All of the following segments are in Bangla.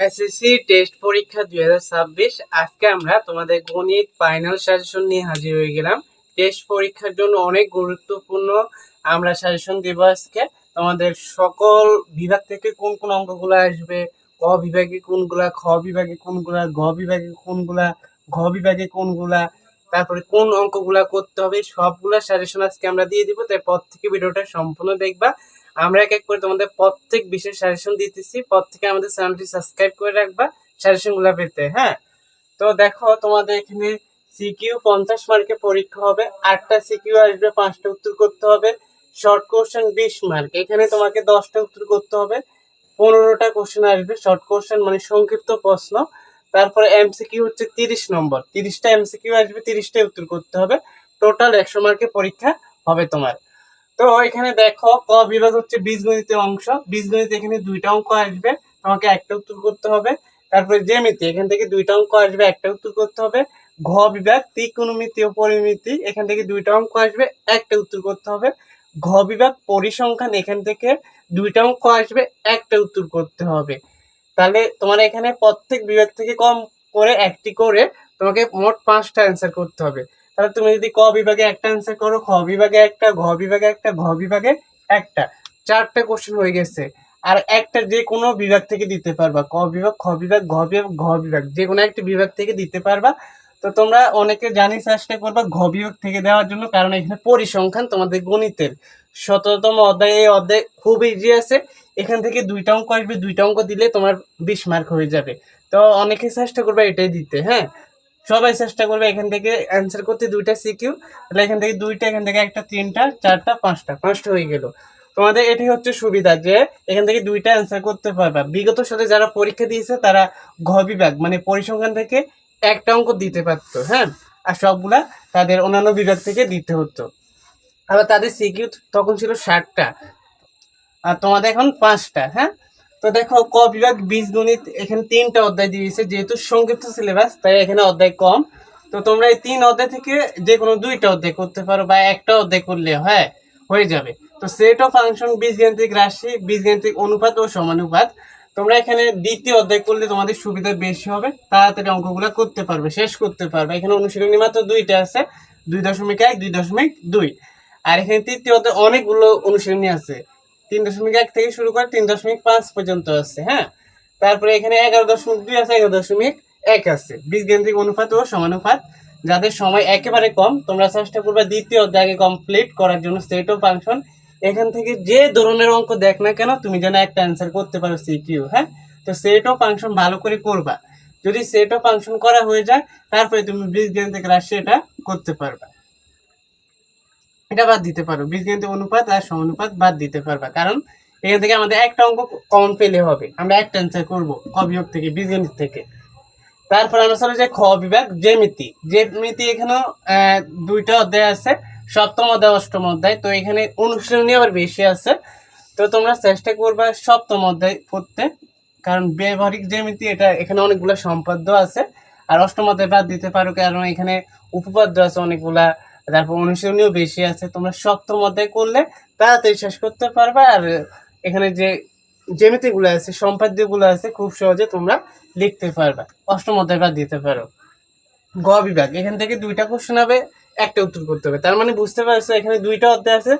এসএসসি টেস্ট পরীক্ষা দুই হাজার ছাব্বিশ। আজকে আমরা তোমাদের গণিত ফাইনাল সাজেশন নিয়ে হাজির হয়ে গেলাম। টেস্ট পরীক্ষার জন্য অনেক গুরুত্বপূর্ণ আমরা সাজেশন দেব আজকে। তোমাদের সকল বিভাগ থেকে কোন কোন অঙ্কগুলো আসবে? ক বিভাগে কোনগুলা, খ বিভাগে কোনগুলা, গ বিভাগে কোনগুলা, ঘ বিভাগে কোনগুলা, তারপরে কোন অঙ্কগুলা করতে হবে, সবগুলা সাজেশন আজকে আমরা দিয়ে দিব। তাই পর থেকে ভিডিওটা সম্পূর্ণ দেখবা। আমরা এক এক করে তোমাদের প্রত্যেক বিশেষ সাজেশন দিতেছি। প্রত্যেকে আমাদের চ্যানেলটি সাবস্ক্রাইব করে রাখবা সাজেশনগুলা পেতে হ্যাঁ? তো দেখো, তোমাদের এখানে সিকিউ পঞ্চাশ মার্কে পরীক্ষা হবে, আটটা সিকিউ আসবে, পাঁচটা উত্তর করতে হবে। শর্ট কোশ্চেন বিশ মার্ক এখানে তোমাকে দশটা উত্তর করতে হবে, পনেরোটা কোশ্চেন আসবে। শর্ট কোশ্চেন মানে সংক্ষিপ্ত প্রশ্ন। তারপরে এমসিকিউ হচ্ছে তিরিশ নম্বর, তিরিশটা এমসিকিউ আসবে তিরিশটা উত্তর করতে হবে। টোটাল একশো মার্কে পরীক্ষা হবে তোমার। তো এখানে দেখো, ক বিভাগ হচ্ছে বীজগণিতের অংশ। বীজগণিত এখানে দুইটা অঙ্ক আসবে, তোমাকে একটা উত্তর করতে হবে। তারপরে জ্যামিতি, এখান থেকে দুইটা অঙ্ক আসবে, একটা উত্তর করতে হবে। ঘ বিভাগ, ত্রিকোণমিতি ও পরিমিতি, এখান থেকে দুইটা অঙ্ক আসবে, একটা উত্তর করতে হবে। ঘ বিভাগ, পরিসংখ্যান, এখান থেকে দুইটা অঙ্ক আসবে, একটা উত্তর করতে হবে। তাহলে তোমার এখানে প্রত্যেক বিভাগ থেকে কম করে একটি করে তোমাকে মোট পাঁচটা অ্যান্সার করতে হবে। তাহলে তুমি যদি ক বিভাগে একটা অ্যান্সার করো, খ বিভাগে একটা, ঘ বিভাগে একটা, ঘ বিভাগে একটা। চারটা কোশ্চেন হয়ে গেছে। আর একটা যে কোনো বিভাগ থেকে দিতে পারবা। ক বিভাগ, খ বিভাগ, ঘ বিভাগ ঘ বিভাগ। যে কোনো একটা বিভাগ থেকে দিতে পারবা। তো তোমরা অনেকে জানি চেষ্টা করবা ঘ বিভাগ থেকে দেওয়ার জন্য, কারণ এখানে পরিসংখ্যান তোমাদের গণিতের। শততম অধ্যায় এই অধ্যায় খুব ইজি আছে। এখান থেকে দুইটা অঙ্ক আসবে। দুইটা অঙ্ক দিলে তোমার বিশ মার্ক হয়ে যাবে। তো অনেকে চেষ্টা করবে এটাই দিতে হ্যাঁ? সবাই চেষ্টা করবে এখান থেকে অ্যান্সার করতে দুইটা সিকিউ তাহলে এখান থেকে দুইটা, এখান থেকে একটা, তিনটা, চারটা, পাঁচটা পাঁচটা হয়ে গেল। তোমাদের এটাই হচ্ছে সুবিধা যে এখান থেকে দুইটা অ্যান্সার করতে পারবা। বিগত সালে যারা পরীক্ষা দিয়েছে, তারা ঘ বিভাগ মানে পরিসংখ্যান থেকে একটা অঙ্ক দিতে পারতো হ্যাঁ? আর সবগুলা তাদের অন্যান্য বিভাগ থেকে দিতে হতো। আবার তাদের সিকিউ তখন ছিল ষাটটা, আর তোমাদের এখন পাঁচটা হ্যাঁ? তো দেখো, ক বিভাগ বীজগণিত এখানে তিনটা অধ্যায় দিয়েছে, যেহেতু সংক্ষিপ্ত সিলেবাস তাই এখানে অধ্যায় কম। তো তোমরা এই তিন অধ্যায় থেকে যে কোনো দুইটা অধ্যায় করতে পারো বা একটা অধ্যায় করলে হ্যাঁ হয়ে যাবে। তো সেট অফ ফাংশন বীজগাণিতিক রাশি, বীজগাণিতিক অনুপাত ও সমানুপাত। তোমরা এখানে দ্বিতীয় অধ্যায় করলে তোমাদের সুবিধা বেশি হবে, তাড়াতাড়ি অঙ্কগুলো করতে পারবে, শেষ করতে পারবে। এখানে অনুশীলনী মাত্র দুইটা আছে, দুই দশমিক এক, দুই দশমিক দুই। আর এখানে তৃতীয় অধ্যায় অনেকগুলো অনুশীলনী আছে। তিন দশমিক এক থেকে শুরু করে তিন দশমিক পাঁচ পর্যন্ত আছে হ্যাঁ? তারপরে এখানে এগারো দশমিক দুই আছে, এগারো দশমিক এক আছে। বীজগাণিতিক অনুপাত ও সমানুপাত। যাদের সময় একেবারে কম, তোমরা চেষ্টা করবে দ্বিতীয় অধ্যায়কে কমপ্লিট করার জন্য সেট অফ ফাংশন এখান থেকে যে ধরনের অঙ্ক দেখ না কেন, তুমি যেন একটা অ্যান্সার করতে পারো সিকিউ হ্যাঁ? তো সেট অফ ফাংশন ভালো করে করবা। যদি সেট অফ ফাংশন করা হয়ে যায়, তারপরে তুমি বীজগাণিতিক রাশি এটা করতে পারবা। এটা বাদ দিতে পারো। বীজগণিত অনুপাত আর সমানুপাত বাদ দিতে পারবা। কারণ এখান থেকে আমাদের একটা অঙ্ক কমন পেলে হবে। আমরা একটা অ্যান্সার করব অবিয়োগ থেকে বীজগণিত থেকে। তারপর আমরা চলে যাই খ বিভাগ, জ্যামিতি। জ্যামিতি এখানেও দুইটা অধ্যায় আছে, সপ্তম অধ্যায়, অষ্টম অধ্যায়। তো এখানে অনুশীলনী আবার বেশি আছে। তো তোমরা চেষ্টা করবে সপ্তম অধ্যায় পড়তে। কারণ ব্যবহারিক জ্যামিতি, এটা এখানে অনেকগুলো সম্পাদ্য আছে। আর অষ্টম অধ্যায় বাদ দিতে পারো, কারণ এখানে উপপাদ্য আছে অনেকগুলা। তারপর অনুশীলনীও বেশি আছে, তোমরা সপ্তম অধ্যায় করলে তাড়াতাড়ি শেষ করতে পারবে। আর এখানে যে জ্যামিতিগুলো আছে, সম্পাদ্যগুলো আছে, খুব সহজে তোমরা লিখতে পারবে, অষ্টম অধ্যায় বাদ দিতে পারো। গ বিভাগ, এখান থেকে দুইটা কোশ্চেন হবে, একটা উত্তর করতে হবে। তার মানে বুঝতে পারছ, এখানে দুইটা অধ্যায় আছে,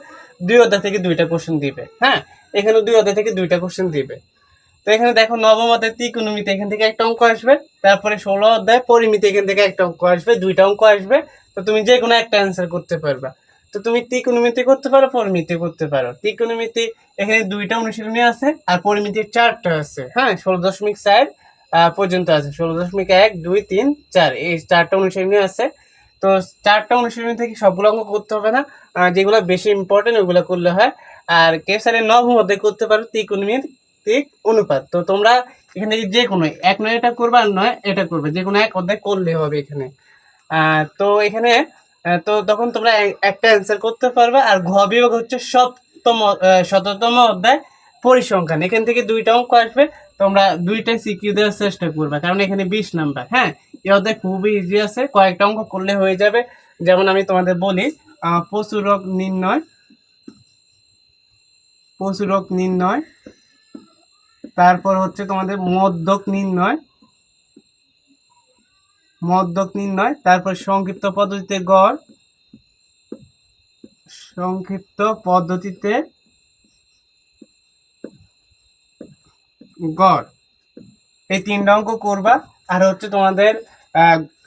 দুই অধ্যায় থেকে দুইটা কোশ্চেন দিবে হ্যাঁ? এখানে দুই অধ্যায় থেকে দুইটা কোশ্চেন দিবে। তো এখানে দেখো, নবম অধ্যায় ত্রিকোণমিতি, এখান থেকে একটা অঙ্ক আসবে, তারপরে ষোলো অধ্যায় পরিমিতি, এখান থেকে একটা অঙ্ক আসবে, দুইটা অঙ্ক আসবে তো তুমি যে কোনো একটা অ্যান্সার করতে পারবা। তো তুমি ত্রিকোণমিতি করতে পারো, পরিমিতি করতে পারো। ত্রিকোণমিতি এখানে দুইটা অনুশীলনী আছে আর পরিমিতির চারটা আছে। হ্যাঁ ষোলো দশমিক চার পর্যন্ত আছে। ষোলো দশমিক এক, দুই, তিন, চার, এই চারটা অনুশীলনী আছে। তো চারটা অনুশীলনী থেকে সবগুলো অঙ্ক করতে হবে না। যেগুলো বেশি ইম্পর্টেন্ট ওগুলো করলে হয়। আর কেসারের নবম অধ্যায় করতে পারো ত্রিকোণমিতিক অনুপাত। তো তোমরা এখানে যে কোনো এক নয় এটা করবে আর নয় এটা করবে। যে কোনো এক অধ্যায় করলে হবে এখানে। তো এখানে তো তখন তোমরা একটা অ্যান্সার করতে পারবে। আর ঘ বিভাগ হচ্ছে সপ্তম শততম অধ্যায় পরিসংখ্যান। এখান থেকে দুইটা অঙ্ক আসবে। তোমরা দুইটাই সিকিউ দেওয়ার চেষ্টা করবে, কারণ এখানে বিশ নাম্বার। হ্যাঁ এই অধ্যায় খুবই ইজি আছে। কয়েকটা অঙ্ক করলে হয়ে যাবে। যেমন আমি তোমাদের বলি প্রচুরক নির্ণয় প্রচুরক নির্ণয়, তারপর হচ্ছে তোমাদের মদ্যক নির্ণয় মদ্যক নির্ণয়, তারপর সংক্ষিপ্ত পদ্ধতিতে গড়। সংক্ষিপ্ত পদ্ধতিতে গড়। এই তিনটা অঙ্ক করবা। আর হচ্ছে তোমাদের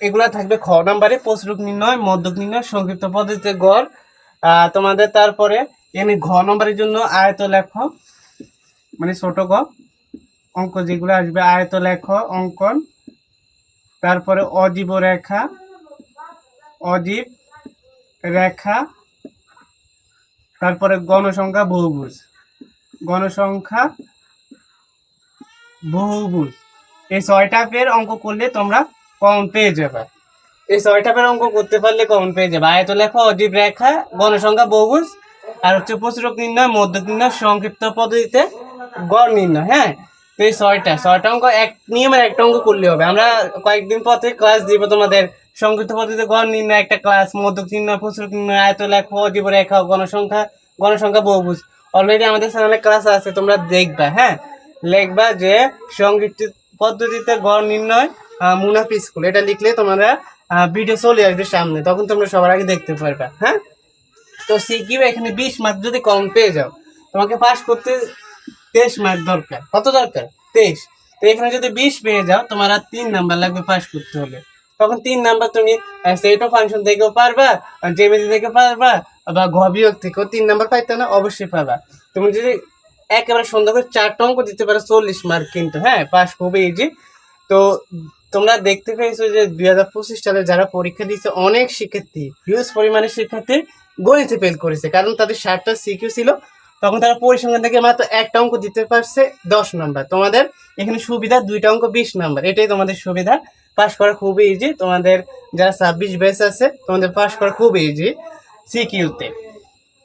এগুলা থাকবে খ নাম্বারে প্রশ্রুক নির্ণয় মধ্যক নির্ণয়, সংক্ষিপ্ত পদ্ধতিতে গড়। তোমাদের তারপরে এমনি ঘ নম্বরের জন্য আয়ত লেখ। মানে ছোট গ। অঙ্ক যেগুলো আসবে, আয়ত লেখ, অঙ্কন। তারপরে অজীব রেখা অজীব রেখা, তারপরে গণসংখ্যা বহুভুজ। গণসংখ্যা বহুভুজ। এই ছয়টা পের অঙ্ক করলে তোমরা কমন পেয়ে যাবে। এই ছয়টা পের অঙ্ক করতে পারলে কমন পেয়ে যাবে। আয়ত লেখা, অজীব রেখা, গণসংখ্যা বহুভুজ, আর হচ্ছে প্রচুরক নির্ণয়, মধ্যক নির্ণয়, সংক্ষিপ্ত পদ্ধতিতে গড় নির্ণয় হ্যাঁ? তো এই ছয়টা ছয়টা অঙ্ক, এক নিয়মের একটা অঙ্ক করলে হবে। আমরা কয়েকদিন পর থেকে ক্লাস দিব তোমাদের। সংক্ষিপ্ত পদ্ধতিতে গড় নির্ণয়, একটা ক্লাস মধ্যক নির্ণয় প্রচুরক নির্ণয় আয়ত লেখা অজীব রেখা, গণসংখ্যা গণসংখ্যা বহুভুজ। অলরেডি আমাদের চ্যানেলে ক্লাস আছে, তোমরা দেখবা হ্যাঁ? লিখবা যে সংক্ষিপ্ত পদ্ধতিতে গড় নির্ণয় মুনাফি স্কুল এটা লিখলে তোমরা ভিডিও চলে আসবে সামনে, তখন তোমরা সবার আগে দেখতে পারবা হ্যাঁ? তো সিকিউ এখানে বিশ মার্ক যদি কম পেয়ে যাও, তোমাকে পাস করতে তেইশ মার্ক দরকার। কত দরকার? তেইশ। তো এখানে যদি বিশ পেয়ে যাও, তোমার আর তিন নাম্বার লাগবে পাস করতে হলে তখন তিন নাম্বার তুমি সেট অফ ফাংশন থেকেও পারবা জেমিতি থেকে পারবা, বা ঘবিয়োগ থেকেও তিন নাম্বার পাইতে না অবশ্যই পাবা তুমি যদি একেবারে সুন্দর করে চারটা অঙ্ক দিতে পারো, চল্লিশ মার্ক কিন্তু হ্যাঁ? পাস খুবই ইজি তো তোমরা দেখতে পেয়েছ যে দুই হাজার পঁচিশ সালে যারা পরীক্ষা দিয়েছে, অনেক শিক্ষার্থী হিউজ পরিমাণে শিক্ষার্থী গণিতে ফেল করেছে। কারণ তাদের ষাটটা সিকিউ ছিল তখন তারা পরিসংখ্যান থেকে মাত্র একটা অঙ্ক দিতে পারছে দশ নাম্বার। তোমাদের এখানে সুবিধা, দুইটা অঙ্ক বিশ নাম্বার। এটাই তোমাদের সুবিধা। পাস করা খুবই ইজি তোমাদের যারা ছাব্বিশ বেস আছে, তোমাদের পাস করা খুবই ইজি সিকিউতে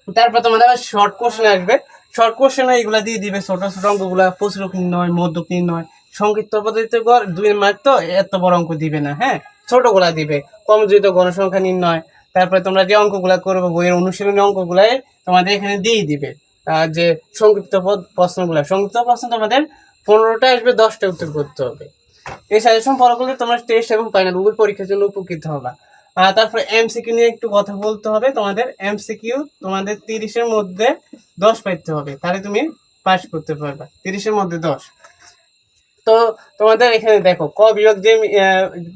তারপর তোমাদের আবার শর্ট কোশ্চেন আসবে। শর্ট কোশ্চেন এইগুলা দিয়ে দিবে। ছোট ছোট অঙ্কগুলা প্রচুরক নির্ণয়, মধ্যক নির্ণয়, সংক্ষিপ্ত পদ্ধতিতে গড় দুই মার্ক তো এত বড় অঙ্ক দিবে না হ্যাঁ? ছোটোগুলা দিবে। কমজোরিত গণসংখ্যা নির্ণয়। তারপরে তোমরা যে অঙ্কগুলো করবে, বইয়ের অনুশীলনী অঙ্কগুলাই তোমাদের এখানে দিয়ে দিবে। যে সংক্ষিপ্ত প্রশ্নগুলা। সংক্ষিপ্ত প্রশ্ন তোমাদের পনেরোটা আসবে, দশটা উত্তর করতে হবে। এই সাজেশন ফলো করলে তোমরা টেস্ট এবং ফাইনাল উভয় পরীক্ষার জন্য উপকৃত হবা। আর তারপরে এমসিকিউ নিয়ে একটু কথা বলতে হবে। তোমাদের এমসিকিউ তোমাদের তিরিশের মধ্যে দশ পাইতে হবে। তাহলে তুমি পাস করতে পারবে। তিরিশের মধ্যে দশ। তো তোমাদের এখানে দেখো, ক বিভাগ যে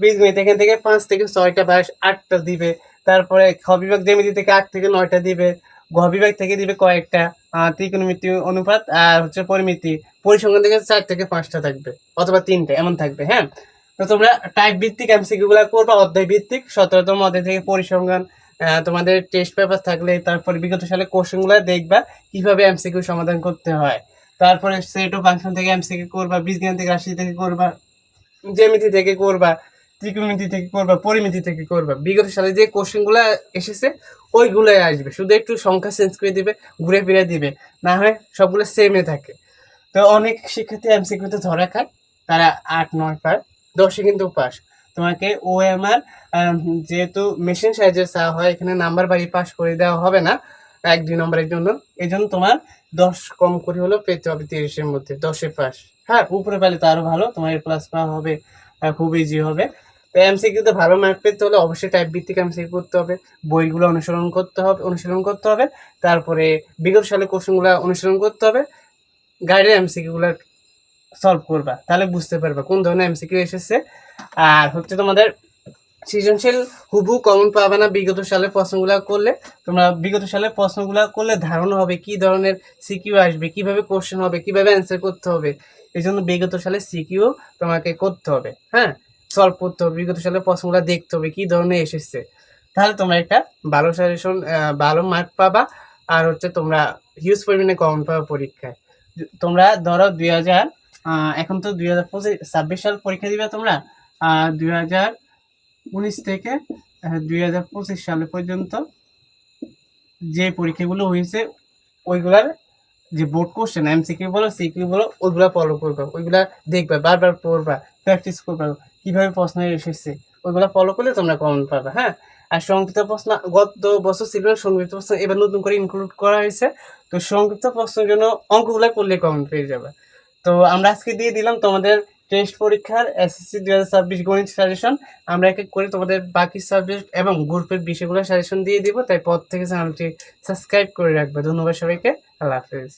বীজগণিত এখান থেকে পাঁচ থেকে ছয়টা পাস, আটটা দিবে। তারপরে খ বিভাগ জ্যামিতি থেকে আট থেকে নয়টা দিবে, ঘ বিভাগ থেকে দিবে কয়েকটা। ত্রিকোণমিতি অনুপাত আর হচ্ছে পরিমিতি। পরিসংখ্যান থেকে চার থেকে পাঁচটা থাকবে, অথবা তিনটে, এমন থাকবে হ্যাঁ? তো তোমরা টাইপ ভিত্তিক এমসিকিউ গুলা করবা, অধ্যায় ভিত্তিক, সতেরোতম অধ্যায় থেকে পরিসংখ্যান তোমাদের টেস্ট পেপার থাকলে, তারপরে বিগত সালে কোশ্চেনগুলা দেখবা, কীভাবে এমসিকিউ সমাধান করতে হয়। তারপরে সেট অফ ফাংশন থেকে এমসিকিউ করবা বীজজ্ঞান থেকে রাশি থেকে করবা, জ্যামিতি থেকে করবা ত্রিকোণমিতি থেকে করবা, পরিমিতি থেকে করবা। বিগত সালে যে কোশ্চেনগুলো এসেছে, ওইগুলোই আসবে। শুধু একটু সংখ্যা চেঞ্জ করে দিবে, ঘুরে ফিরে দিবে। না হয় সবগুলো সেমে থাকে। তো অনেক শিক্ষার্থী এমসিকিউতে ধরা খায়। তারা আট, নয় পায় দশে কিন্তু পাস। তোমাকে ও এম আর যেহেতু মেশিন সাইজের চাওয়া হয়, এখানে নাম্বার বাড়ি পাস করে দেওয়া হবে না। এক, দুই নম্বরের জন্য। এই জন্য তোমার দশ কম করে হলেও পেতে হবে তিরিশের মধ্যে। দশে পাস। হ্যাঁ উপরে পেলে তো আরও ভালো। তোমার প্লাস পাওয়া হবে খুব ইজি হবে। তো এমসিকিউতে ভালো মার্ক পেতে হলে অবশ্যই টাইপ ভিত্তিক এমসিকিউ করতে হবে। বইগুলো অনুসরণ করতে হবে, অনুশীলন করতে হবে। তারপরে বিগত সালে কোশ্চেনগুলো অনুসরণ করতে হবে। গাইডের এমসিকিউগুলো সলভ করবা, তাহলে বুঝতে পারবা কোন ধরনের এমসিকিউ এসেছে। আর হচ্ছে তোমাদের সৃজনশীল, হুবহু কমন পাবে না বিগত সালের প্রশ্নগুলো করলে। তোমরা বিগত সালের প্রশ্নগুলো করলে ধারণা হবে কি ধরনের সিকিউ আসবে, কীভাবে কোশ্চেন হবে, কীভাবে অ্যান্সার করতে হবে। এই জন্য বিগত সালের সিকিউ তোমাকে করতে হবে হ্যাঁ? সলভ করতে হবে, বিগত সালে প্রশ্নগুলো দেখতে হবে, কি ধরনের এসেছে। তাহলে তোমরা একটা ভালো সাজেশন ভালো মার্ক পাবা, আর হচ্ছে তোমরা হিউজ পরিমাণে কমন পাবা পরীক্ষায়। তোমরা ধরো দুই হাজার এখন তো দুই হাজার পঁচিশ, ছাব্বিশ সাল পরীক্ষা দিবে তোমরা দুই হাজার উনিশ থেকে দুই হাজার পঁচিশ সাল পর্যন্ত যে পরীক্ষাগুলো হয়েছে, ওইগুলার যে বোর্ড কোশ্চেন এমসিকিউ বলো সিকিউ বলো ওইগুলা ফলো করবা, ওইগুলা দেখবা, বারবার পড়বা প্র্যাকটিস করবা। কীভাবে প্রশ্ন এসেছে, ওইগুলা ফলো করলে তোমরা কমন পাবে হ্যাঁ? আর সংক্ষিপ্ত প্রশ্ন, গত বছর ছিল, সংক্ষিপ্ত প্রশ্ন এবার নতুন করে ইনক্লুড করা হয়েছে, তো সংক্ষিপ্ত প্রশ্নের জন্য অঙ্কগুলা করলে কমন পেয়ে যাবে। তো আমরা আজকে দিয়ে দিলাম তোমাদের টেস্ট পরীক্ষার এসএসসি দুই হাজার ছাব্বিশ গণিত সাজেশন আমরা এক এক করে তোমাদের বাকি সাবজেক্ট এবং গ্রুপের বিষয়গুলো সাজেশন দিয়ে দিব, তাই পর থেকে চ্যানেলটি সাবস্ক্রাইব করে রাখবে। ধন্যবাদ সবাইকে, আল্লাহ হাফেজ।